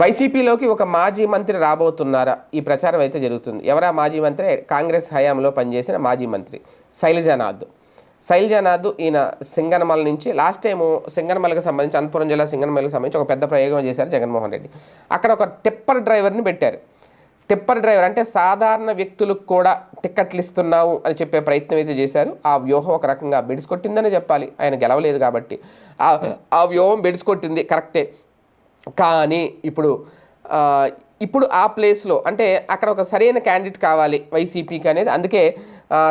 వైసీపీలోకి ఒక మాజీ మంత్రి రాబోతున్నారా? ఈ ప్రచారం అయితే జరుగుతుంది. ఎవరా మాజీ మంత్రి? కాంగ్రెస్ హయాంలో పనిచేసిన మాజీ మంత్రి శైలజానాథ్. శైలజానాథ్ ఈయన సింగనమల నుంచి లాస్ట్ టైం సింగనమలకు సంబంధించి అనంతపురం జిల్లా సింగనమలకు సంబంధించి ఒక పెద్ద ప్రయోగం చేశారు జగన్మోహన్ రెడ్డి. అక్కడ ఒక టిప్పర్ డ్రైవర్ని పెట్టారు. టిప్పర్ డ్రైవర్ అంటే సాధారణ వ్యక్తులకు కూడా టిక్కెట్లు ఇస్తున్నావు అని చెప్పే ప్రయత్నం అయితే చేశారు. ఆ వ్యూహం ఒక రకంగా బెడిసి కొట్టిందనే చెప్పాలి. ఆయన గెలవలేదు కాబట్టి. ఆ ఆ వ్యూహం బెడిసి కొట్టింది. కరెక్టే. కానీ ఇప్పుడు ఇప్పుడు ఆ ప్లేస్లో అంటే అక్కడ ఒక సరైన క్యాండిడేట్ కావాలి వైసీపీకి అనేది. అందుకే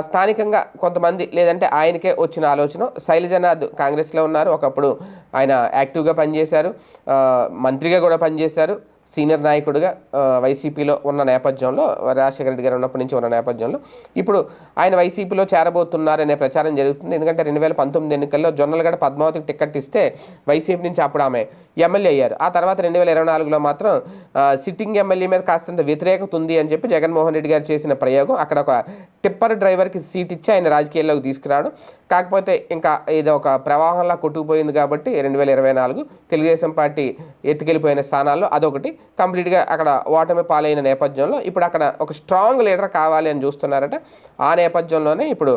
స్థానికంగా కొంతమంది లేదంటే ఆయనకే వచ్చిన ఆలోచన. శైలజనాథ్ కాంగ్రెస్లో ఉన్నారు. ఒకప్పుడు ఆయన యాక్టివ్గా పనిచేశారు. మంత్రిగా కూడా పనిచేశారు. సీనియర్ నాయకుడిగా వైసీపీలో ఉన్న నేపథ్యంలో రాజశేఖర రెడ్డి గారు ఉన్నప్పటి నుంచి ఉన్న నేపథ్యంలో. ఇప్పుడు ఆయన వైసీపీలో చేరబోతున్నారనే ప్రచారం జరుగుతుంది. ఎందుకంటే రెండు వేల పంతొమ్మిది ఎన్నికల్లో జొన్నలగడ పద్మావతికి టికెట్ ఇస్తే వైసీపీ నుంచి అప్పుడు ఆమె ఎమ్మెల్యే అయ్యారు. ఆ తర్వాత రెండు వేల ఇరవై నాలుగులో మాత్రం సిట్టింగ్ ఎమ్మెల్యే మీద కాస్తంత వ్యతిరేకత ఉంది అని చెప్పి జగన్మోహన్ రెడ్డి గారు చేసిన ప్రయోగం అక్కడ ఒక టిప్పర్ డ్రైవర్కి సీట్ ఇచ్చి ఆయన రాజకీయాల్లోకి తీసుకురావడం. కాకపోతే ఇంకా ఇది ఒక ప్రవాహంలా కొట్టుకుపోయింది కాబట్టి రెండు వేల ఇరవై నాలుగు తెలుగుదేశం పార్టీ ఎత్తుకెళ్ళిపోయిన స్థానాల్లో అదొకటి. కంప్లీట్గా అక్కడ ఓటమి పాలైన నేపథ్యంలో ఇప్పుడు అక్కడ ఒక స్ట్రాంగ్ లీడర్ కావాలి అని చూస్తున్నారట. ఆ నేపథ్యంలోనే ఇప్పుడు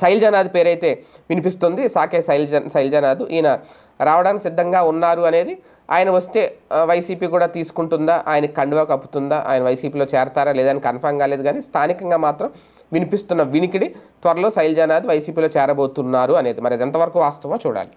శైలజనాథ్ పేరైతే వినిపిస్తుంది. సాకే శైలజ శైలజనాథ్. ఈయన రావడానికి సిద్ధంగా ఉన్నారు అనేది ఆయన వస్తే వైసీపీ కూడా తీసుకుంటుందా? ఆయన కండువా కప్పుతుందా? ఆయన వైసీపీలో చేరతారా? లేదని కన్ఫర్మ్ కాలేదు కానీ స్థానికంగా మాత్రం వినిపిస్తున్న వినికిడి త్వరలో శైలజనాథ్ వైసీపీలో చేరబోతున్నారు అనేది. మరి ఎంతవరకు వాస్తవమో చూడాలి.